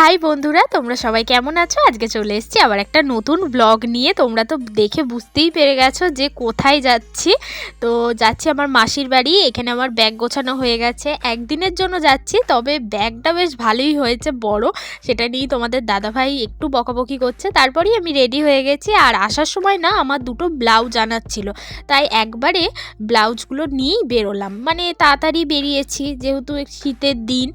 High বন্ধুরা, তোমরা সবাই কেমন আছো? আজকে চলে এসেছি আবার একটা নতুন ব্লগ নিয়ে। তোমরা তো দেখে বুঝতেই পেরে গেছো যে কোথায় যাচ্ছি। তো যাচ্ছি আমার মাসির বাড়ি, এখানে আমার ব্যাগ গোছানো হয়ে গেছে। একদিনের জন্য যাচ্ছি, তবে ব্যাগটা বেশ ভালোই হয়েছে, বড়। সেটা নিয়েই তোমাদের দাদাভাই একটু বকাবকি করছে। তারপরেই আমি রেডি হয়ে গেছি, আর আসার সময় না আমার দুটো ব্লাউজ আনাচ্ছিল তাই একবারে ব্লাউজগুলো নিয়েই বেরোলাম। মানে তাড়াতাড়ি বেরিয়েছি, যেহেতু শীতের দিন।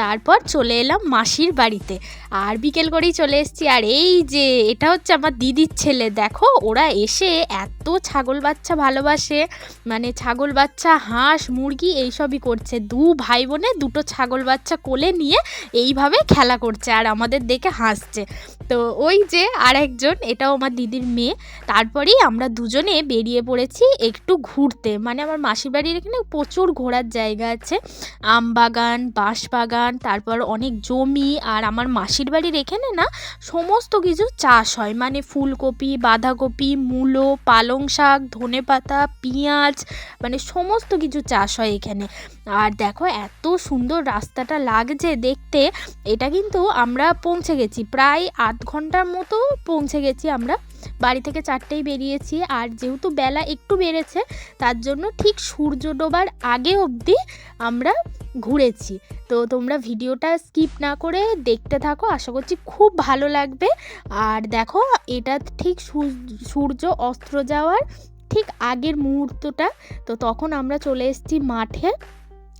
তারপর চলে এলাম মাসির বাড়িতে। আর বিকেল করেই চলে এসেছি। আর এই যে, এটা হচ্ছে আমার দিদির ছেলে। দেখো, ওরা এসে এত ছাগল বাচ্চা ভালোবাসে। মানে ছাগল বাচ্চা, হাঁস, মুরগি, এইসবই করছে। দু ভাই বোনে দুটো ছাগল বাচ্চা কোলে নিয়ে এইভাবে খেলা করছে আর আমাদের দেখে হাসছে। তো ওই যে আর একজন এটাও আমার দিদির মেয়ে। তারপরেই আমরা দুজনে বেরিয়ে পড়েছি একটু ঘুরতে। মানে আমার মাসির বাড়ির এখানে প্রচুর ঘোরার জায়গা আছে। আম বাগান, বাঁশ বাগান তারপর অনেক জমি আর আমার মাসির বাড়ির এখানে না সমস্ত কিছু চাষ হয়। মানে ফুলকপি, বাঁধাকপি, মূলো, পালং শাক ধনে পাতা পেঁয়াজ মানে সমস্ত কিছু চাষ হয় এখানে। আর দেখো এত সুন্দর রাস্তাটা লাগছে দেখতে, এটা কিন্তু আমরা পৌঁছে গেছি, প্রায় আধ ঘণ্টার মতো পৌঁছে গেছি আমরা। বাড়ি থেকে চারটেই বেরিয়েছি আর যেহেতু বেলা একটু বেড়েছে, তার জন্য ঠিক সূর্য ডোবার আগে অবধি আমরা ঘুরেছি। তো তোমরা ভিডিওটা স্কিপ না করে দেখতে থাকো, আশা করছি খুব ভালো লাগবে। আর দেখো, এটা ঠিক সূর্য অস্ত্র যাওয়ার ঠিক আগের মুহূর্তটা। তো তখন আমরা চলে এসেছি মাঠে।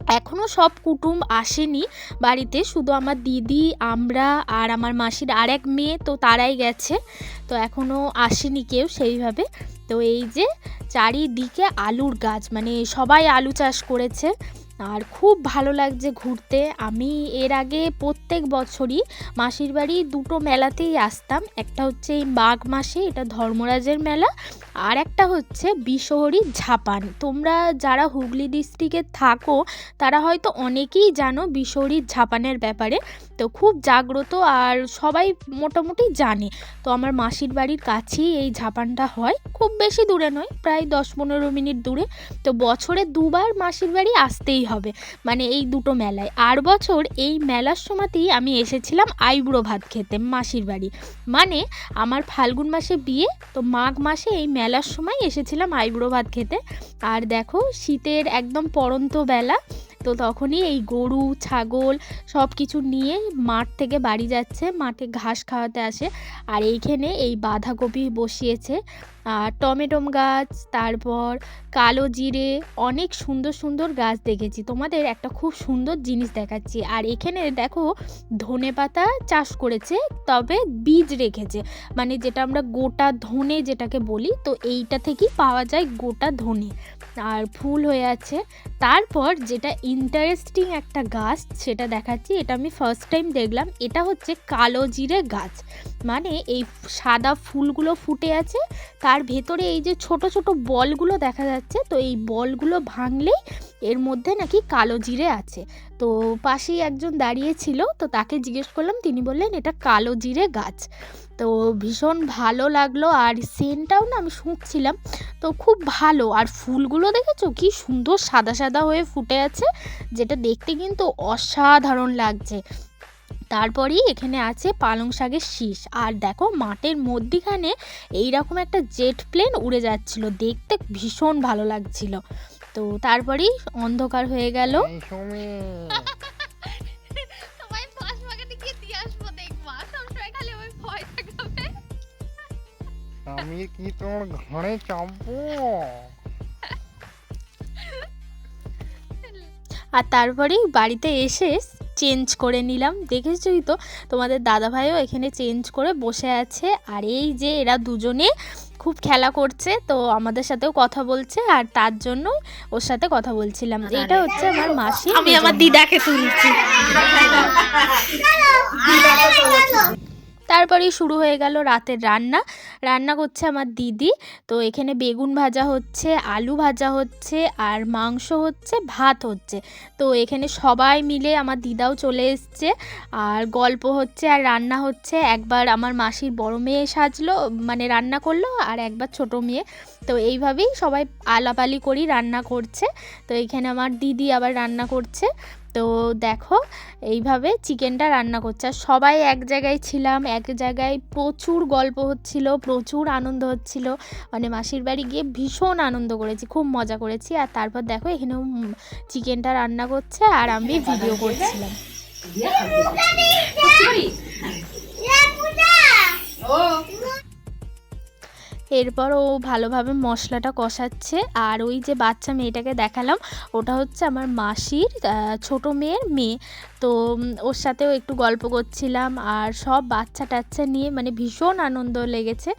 এখনও সব কুটুম আসেনি বাড়িতে, শুধু আমার দিদি, আমরা আর আমার মাসির আর এক মেয়ে, তো তারাই গেছে, তো এখনও আসেনি কেউ সেইভাবে। তো এই যে চারিদিকে আলুর গাছ মানে সবাই আলু চাষ করেছে আর খুব ভালো লাগছে ঘুরতে। আমি এর আগে প্রত্যেক বছরই মাসির বাড়ি দুটো মেলাতেই আসতাম। একটা হচ্ছে এই মাঘ মাসে, এটা ধর্মরাজের মেলা, আর একটা হচ্ছে বিশহরী ঝাপান। তোমরা যারা হুগলি ডিস্ট্রিক্টে থাকো, তারা হয়তো অনেকেই জানো বিশহরীর ঝাপানের ব্যাপারে। তো খুব জাগ্রত আর সবাই মোটামুটি জানে। তো আমার মাসির বাড়ির কাছেই এই ঝাপানটা হয়। খুব বেশি দূরে নয়, প্রায় দশ পনেরো মিনিট দূরে। তো বছরে দুবার মাসির বাড়ি আসতেই হবে। মানে এই দুটো মেলায়। আর বছর এই মেলার সময়তেই আমি এসেছিলাম আইবুড়ো ভাত খেতে, মাসির বাড়ি। মানে আমার ফাল্গুন মাসে বিয়ে, তো মাঘ মাসে এই মেলার সময় এসেছিলাম আইবুড়ো ভাত খেতে। আর দেখো, শীতের একদম পরন্ত বেলা, তো তখনই এই গরু, ছাগল সব কিছু নিয়ে মাঠ থেকে বাড়ি যাচ্ছে, মাঠে ঘাস খাওয়াতে আসে। আর এইখানে এই বাঁধাকপি বসিয়েছে। টমেটোম গাছ, তারপর কালো জিরে, অনেক সুন্দর সুন্দর গাছ দেখেছি। তোমাদের একটা খুব সুন্দর জিনিস দেখাচ্ছি। আর এখানে দেখো ধনে পাতা চাষ করেছে, তবে বীজ রেখেছে। মানে যেটা আমরা গোটা ধনে যেটাকে বলি, তো এইটা থেকেই পাওয়া যায় গোটা ধনে। আর ফুল হয়ে আছে। তারপর যেটা ইন্টারেস্টিং একটা গাছ সেটা দেখাচ্ছি, এটা আমি ফার্স্ট টাইম দেখলাম। এটা হচ্ছে কালো জিরে গাছ। মানে এই সাদা ফুলগুলো ফুটে আছে, তার ভেতরে এই যে ছোট ছোট বলগুলো দেখা যাচ্ছে, তো এই বলগুলো ভাঙলেই এর মধ্যে নাকি কালো জিরে আছে। তো পাশেই একজন দাঁড়িয়ে ছিল, তো তাকে জিজ্ঞেস করলাম, তিনি বললেন, এটা কালো জিরে গাছ। তো ভীষণ ভালো লাগল, আর সেন্টটাও না আমি শুঁকছিলাম। তো খুব ভালো, আর ফুলগুলো দেখেছ? কি সুন্দর সাদা সাদা হয়ে ফুটে আছে, যেটা দেখতে কিন্তু অসাধারণ লাগছে। তারপরেই এখানে আছে পালং শাকের শীষ। আর দেখো মাঠের মধ্যিখানে এইরকম একটা জেট প্লেন উড়ে যাচ্ছিল। দেখতে ভীষণ ভালো লাগছিল। তো তারপরেই অন্ধকার হয়ে গেল। আমি কি তোমার ঘরে চাপবো? আর তারপরেই বাড়িতে এসে চেঞ্জ করে নিলাম দেখেছই তো তোমাদের দাদাভাইও এখানে চেঞ্জ করে বসে আছে আর এই যে এরা দুজনে খুব খেলা করছে তো আমাদের সাথেও কথা বলছে আর তার জন্য ওর সাথে কথা বলছিলাম এটা হচ্ছে আমার মাসি আমি আমার দিদাকে তুলছি তারপরেই শুরু হয়ে গেল রাতের রান্না। রান্না করছে আমার দিদি। তো এখানে বেগুন ভাজা হচ্ছে, আলু ভাজা হচ্ছে, আর মাংস হচ্ছে, ভাত হচ্ছে। তো এখানে সবাই মিলে আমার দিদাও চলে এসছে। আর গল্প হচ্ছে আর রান্না হচ্ছে। একবার আমার মাসির বড় মেয়ে সাজলো মানে রান্না করল, আর একবার ছোট মেয়ে। তো এইভাবেই সবাই আলাপালি করি রান্না করছে। তো এখানে আমার দিদি আবার রান্না করছে। তো দেখো এইভাবে চিকেনটা রান্না করছে। আর সবাই এক জায়গায় ছিলাম এক জায়গায় প্রচুর গল্প হচ্ছিল প্রচুর আনন্দ হচ্ছিল। মানে মাসির বাড়ি গিয়ে ভীষণ আনন্দ করেছি খুব মজা করেছি। আর তারপর দেখো এখানে চিকেনটা রান্না করছে আর আমি ভিডিও করছিলাম। এরপর ও ভালোভাবে মশলাটা কষাচ্ছে। আর ওই যে বাচ্চা মেয়েটাকে দেখালাম, ওটা হচ্ছে আমার মাসির ছোট মেয়ের মেয়ে। তো ওর সাথেও একটু গল্প করছিলাম আর সব বাচ্চা টাচ্চা নিয়ে মানে ভীষণ আনন্দ লেগেছে।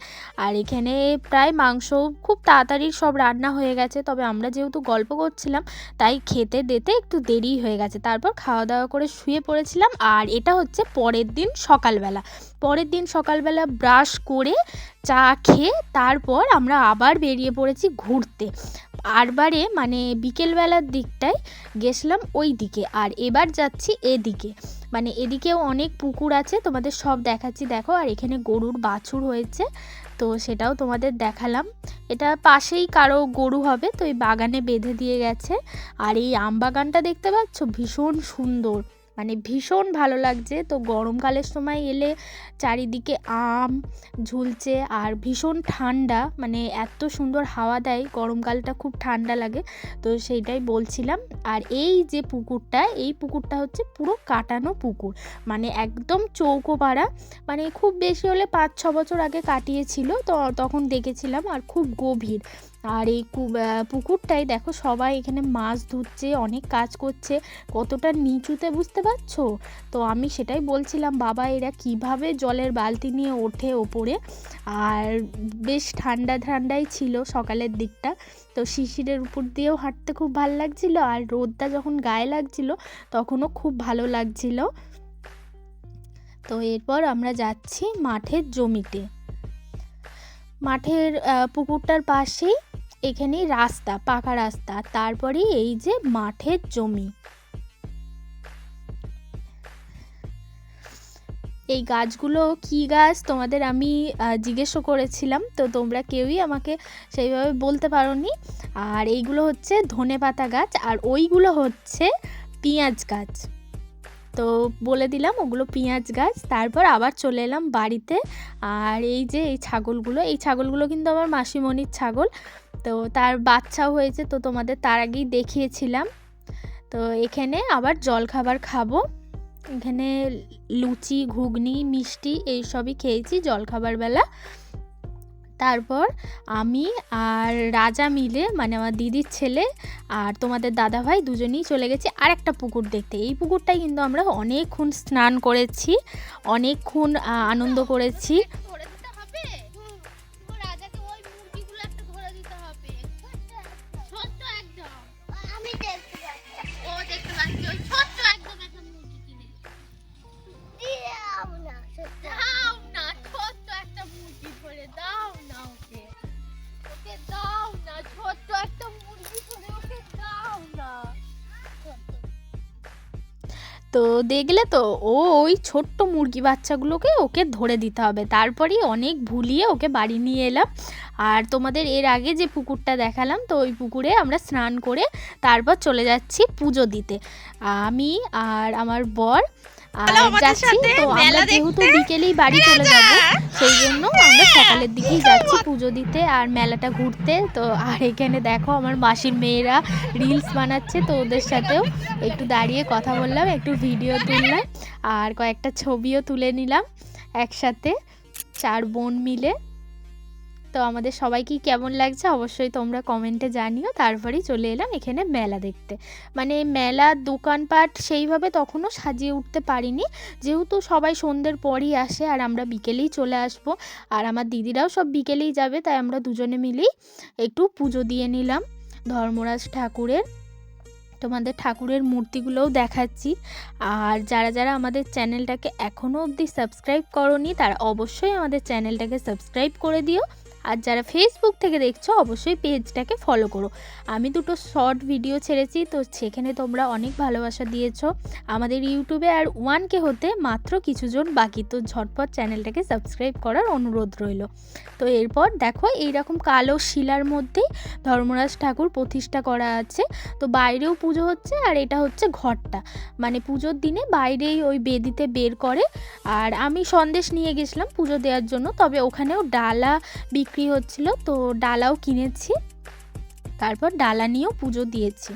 আর এখানে প্রায় মাংস খুব তাড়াতাড়ি সব রান্না হয়ে গেছে, তবে আমরা যেহেতু গল্প করছিলাম, তাই খেতে দিতে একটু দেরি হয়ে গেছে। তারপর খাওয়া দাওয়া করে শুয়ে পড়েছিলাম। আর এটা হচ্ছে পরের দিন সকালবেলা। পরের দিন সকালবেলা ব্রাশ করে চা খেয়ে তারপর আমরা আবার বেরিয়ে পড়েছি ঘুরতে। আরবারে মানে বিকেলবেলার দিকটায় গেছিলাম ওই দিকে আর এবার যাচ্ছি এদিকে। মানে এদিকেও অনেক পুকুর আছে, তোমাদের সব দেখাচ্ছি। দেখো, আর এখানে গরুর বাছুর হয়েছে, তো সেটাও তোমাদের দেখালাম। এটা পাশেই কারও গরু হবে, তো এই বাগানে বেঁধে দিয়ে গেছে। আর এই আম বাগানটা দেখতে পাচ্ছ? ভীষণ সুন্দর। মানে ভীষণ ভালো লাগছে। তো গরমকালের সময় এলে চারিদিকে আম ঝুলছে আর ভীষণ ঠান্ডা মানে এত সুন্দর হাওয়া দেয়, গরমকালটা খুব ঠান্ডা লাগে। তো সেইটাই বলছিলাম। আর এই যে পুকুরটা, এই পুকুরটা হচ্ছে পুরো কাটানো পুকুর। মানে একদম চৌকো পাড়া মানে খুব বেশি হলে পাঁচ ছ বছর আগে কাটিয়েছিল, তো তখন দেখেছিলাম আর খুব গভীর। আর এই আহ, দেখো সবাই এখানে মাছ ধরছে অনেক কাজ করছে। কতটা নিচুতে বুঝতে পারছ? তো আমি সেটাই বলছিলাম বাবা এরা কীভাবে জলের বালতি নিয়ে ওঠে ওপরে? আর বেশ ঠান্ডা ঠান্ডাই ছিল সকালের দিকটা। তো শিশিরের উপর দিয়েও হাঁটতে খুব ভালো লাগছিল আর রোদটা যখন গায়ে লাগছিল তখনও খুব ভালো লাগছিল। তো এরপর আমরা যাচ্ছি মাঠের জমিতে। মাঠের পুকুরটার পাশেই এখানেই রাস্তা, পাকা রাস্তা, তারপরেই এই যে মাঠের জমি। এই গাছগুলো কি গাছ তোমাদের আমি জিজ্ঞেসও করেছিলাম, তো তোমরা কেউই আমাকে সেইভাবে বলতে পারোনি। আর এইগুলো হচ্ছে ধনেপাতা গাছ, আর ওইগুলো হচ্ছে পেঁয়াজ গাছ। তো বলে দিলাম ওগুলো পেঁয়াজ গাছ, তারপর আবার চলে এলাম বাড়িতে। আর এই যে এই ছাগলগুলো এই ছাগলগুলো কিন্তু আমার মাসিমণির ছাগল তো তার বাচ্চাও হয়েছে, তো তোমাদের তার আগেই দেখিয়েছিলাম। তো এখানে আবার জল খাবার খাব। এখানে লুচি, ঘুগনি, মিষ্টি এইসবই খেয়েছি জলখাবার বেলা। তারপর আমি আর রাজা মিলে মানে আমার দিদির ছেলে আর তোমাদের দাদা ভাই দুজনেই চলে গেছি আর একটা পুকুর দেখতে। এই পুকুরটাই কিন্তু আমরা অনেকক্ষণ স্নান করেছি, অনেকক্ষণ আনন্দ করেছি। তো দেখলে তো ও ওই ছোট্ট মুরগি বাচ্চাগুলোকে ওকে ধরে দিতে হবে। তারপরেই অনেক ভুলিয়ে ওকে বাড়ি নিয়ে এলাম। আর তোমাদের এর আগে যে পুকুরটা দেখালাম, তো ওই পুকুরে আমরা স্নান করে তারপর চলে যাচ্ছি পুজো দিতে। আমি আর আমার বর আর যাচ্ছি তো আমরা যেহেতু বিকেলেই বাড়ি চলে যাব সেই জন্য আমরা সকালের দিকেই যাচ্ছি পুজো দিতে আর মেলাটা ঘুরতে। তো আর এখানে দেখো আমার মাসির মেয়েরা রিলস বানাচ্ছে তো ওদের সাথেও একটু দাঁড়িয়ে কথা বললাম একটু ভিডিও তুললাম আর কয়েকটা ছবিও তুলে নিলাম একসাথে চার বোন মিলে। তো আমাদের সবাইকে কেমন লাগছে অবশ্যই তোমরা কমেন্টে জানিও। তারপরেই চলে এলাম এখানে মেলা দেখতে। মানে মেলা দোকানপাট সেইভাবে তখনও সাজিয়ে উঠতে পারিনি। যেহেতু সবাই সন্ধ্যের পরই আসে আর আমরা বিকেলেই চলে আসব। আর আমার দিদিরাও সব বিকেলেই যাবে, তাই আমরা দুজনে মিলেই একটু পুজো দিয়ে নিলাম ধর্মরাজ ঠাকুরের। তোমাদের ঠাকুরের মূর্তিগুলোও দেখাচ্ছি। আর যারা যারা আমাদের চ্যানেলটাকে এখনও অবধি সাবস্ক্রাইব করনি, তারা অবশ্যই আমাদের চ্যানেলটাকে সাবস্ক্রাইব করে দিও। আর যারা ফেসবুক থেকে দেখছ, অবশ্যই পেজটাকে ফলো করো। আমি দুটো শর্ট ভিডিও ছেড়েছি, তো সেখানে তোমরা অনেক ভালোবাসা দিয়েছ। আমাদের ইউটিউবে আর ওয়ানকে হতে মাত্র কিছুজন বাকি, তো ঝটপট চ্যানেলটাকে সাবস্ক্রাইব করার অনুরোধ রইল। তো এরপর দেখো, এইরকম কালো শিলার মধ্যেই ধর্মরাজ ঠাকুর প্রতিষ্ঠা করা আছে। তো বাইরেও পুজো হচ্ছে, আর এটা হচ্ছে ঘরটা। মানে পুজোর দিনে বাইরেই ওই বেদিতে বের করে। আর আমি সন্দেশ নিয়ে গেছিলাম পুজো দেওয়ার জন্য, তবে ওখানেও ডালা বিক্রি হচ্ছিল, তো ডালাও কিনেছি। তারপর ডালা নিয়েও পুজো দিয়েছি।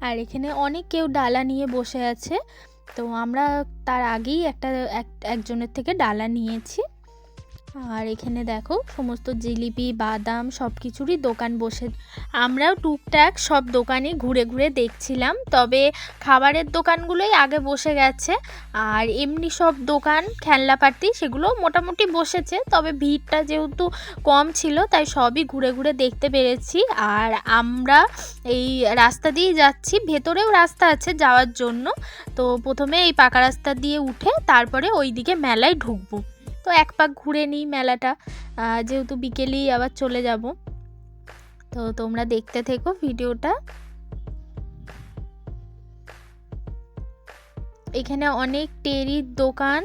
আর এখানে অনেক কেউ ডালা নিয়ে বসে আছে, তো আমরা তার আগেই একটা, এক- একজনের থেকে ডালা নিয়েছি। আর এখানে দেখো সমস্ত জিলিপি, বাদাম সব কিছুরই দোকান বসে। আমরাও টুকটাক সব দোকানে ঘুরে ঘুরে দেখছিলাম, তবে খাবারের দোকানগুলোই আগে বসে গেছে। আর এমনি সব দোকান, খেলনাপাতি সেগুলো মোটামুটি বসেছে, তবে ভিড়টা যেহেতু কম ছিল, তাই সবই ঘুরে ঘুরে দেখতে পেরেছি। আর আমরা এই রাস্তা দিয়েই যাচ্ছি, ভেতরেও রাস্তা আছে যাওয়ার জন্য। তো প্রথমে এই পাকা রাস্তা দিয়ে উঠে তারপরে ওই দিকে মেলায় ঢুকবো। তো এক পাক ঘুরে নিই মেলাটা। যেহেতু বিকেলেই আবার চলে যাব। তো তোমরা দেখতে থেকো ভিডিওটা। এখানে অনেক টেরির দোকান।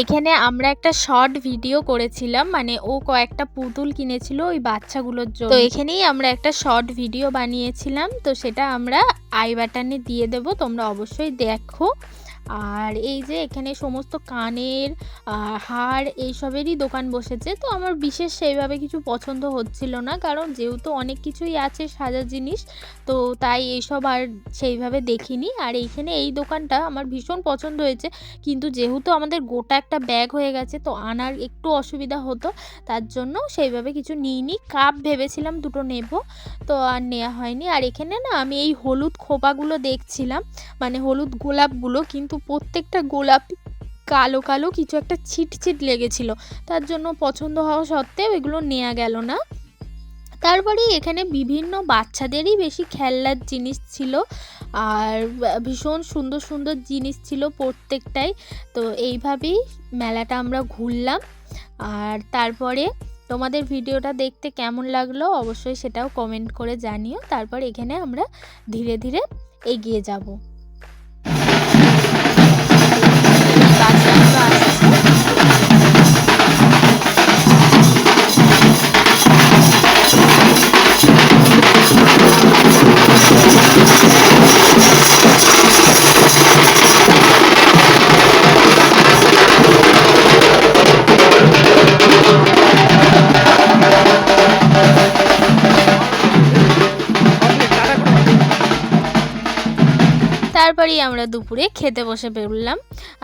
এখানে আমরা একটা শর্ট ভিডিও করেছিলাম মানে ও কয়েকটা পুতুল কিনেছিল ওই বাচ্চাগুলোর জন্য। তো এখানেই আমরা একটা শর্ট ভিডিও বানিয়েছিলাম, তো সেটা আমরা আই বাটনে দিয়ে দেব, তোমরা অবশ্যই দেখো। আর এই যে এখানে সমস্ত কানের হার এইসবেরই দোকান বসেছে। তো আমার বিশেষ সেইভাবে কিছু পছন্দ হচ্ছিল না, কারণ যেহেতু অনেক কিছুই আছে সাজার জিনিস, তো তাই এইসব আর সেইভাবে দেখিনি। আর এইখানে এই দোকানটা আমার ভীষণ পছন্দ হয়েছে, কিন্তু যেহেতু আমাদের গোটা একটা ব্যাগ হয়ে গেছে, তো আনার একটু অসুবিধা হতো, তার জন্য সেইভাবে কিছু নিইনি। কাপ ভেবেছিলাম দুটো নেব, তো আর নেওয়া হয়নি। আর এখানে না আমি এই হলুদ খোপাগুলো দেখছিলাম মানে হলুদ গোলাপগুলো, কিন্তু প্রত্যেকটা গোলাপ কালো কালো কিছু একটা ছিট ছিট লেগেছিল। তার জন্য পছন্দ হওয়া সত্ত্বেও এগুলো নেওয়া গেল না। তারপরে এখানে বিভিন্ন বাচ্চাদেরই বেশি খেলনার জিনিস ছিল আর ভীষণ সুন্দর সুন্দর জিনিস ছিল প্রত্যেকটাই। তো এইভাবেই মেলাটা আমরা ঘুরলাম। আর তারপরে তোমাদের ভিডিওটা দেখতে কেমন লাগল অবশ্যই সেটাও কমেন্ট করে জানিও। তারপর এখানে আমরা ধীরে ধীরে এগিয়ে যাব। Thank তারপরেই আমরা দুপুরে খেতে বসে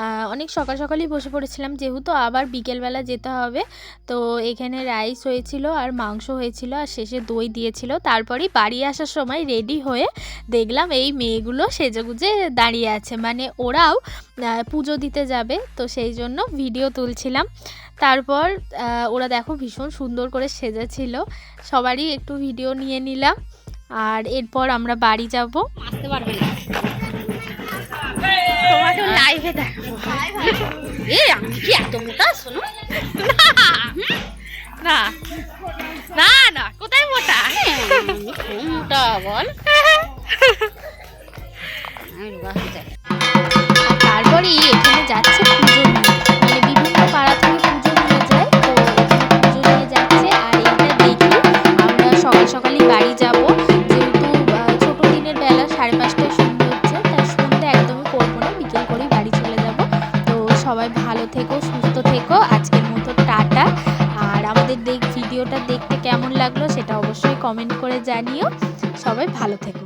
আহ, অনেক সকাল সকালই বসে পড়েছিলাম যেহেতু আবার বিকেলবেলা যেতে হবে। তো এখানে রাইস হয়েছিল আর মাংস হয়েছিল আর শেষে দই দিয়েছিল। তারপরেই বাড়ি আসার সময় রেডি হয়ে দেখলাম এই মেয়েগুলো সেজেগুজে দাঁড়িয়ে আছে। মানে ওরাও পুজো দিতে যাবে তো সেই জন্য ভিডিও তুলছিলাম। তারপর ওরা দেখো ভীষণ সুন্দর করে সেজেছিল। সবারই একটু ভিডিও নিয়ে নিলাম। আর এরপর আমরা বাড়ি যাব। আসতে পারবে না। লাইভে দেখাবো। এ, আমি কি এত মোটা শোনো না না না কোথায় মোটা? মোটা, বল। তারপরে এখানে যাচ্ছে পুজো মানে বিভিন্ন পাড়া থেকে কমেন্ট করে জানিও। সবাই ভালো থেকো।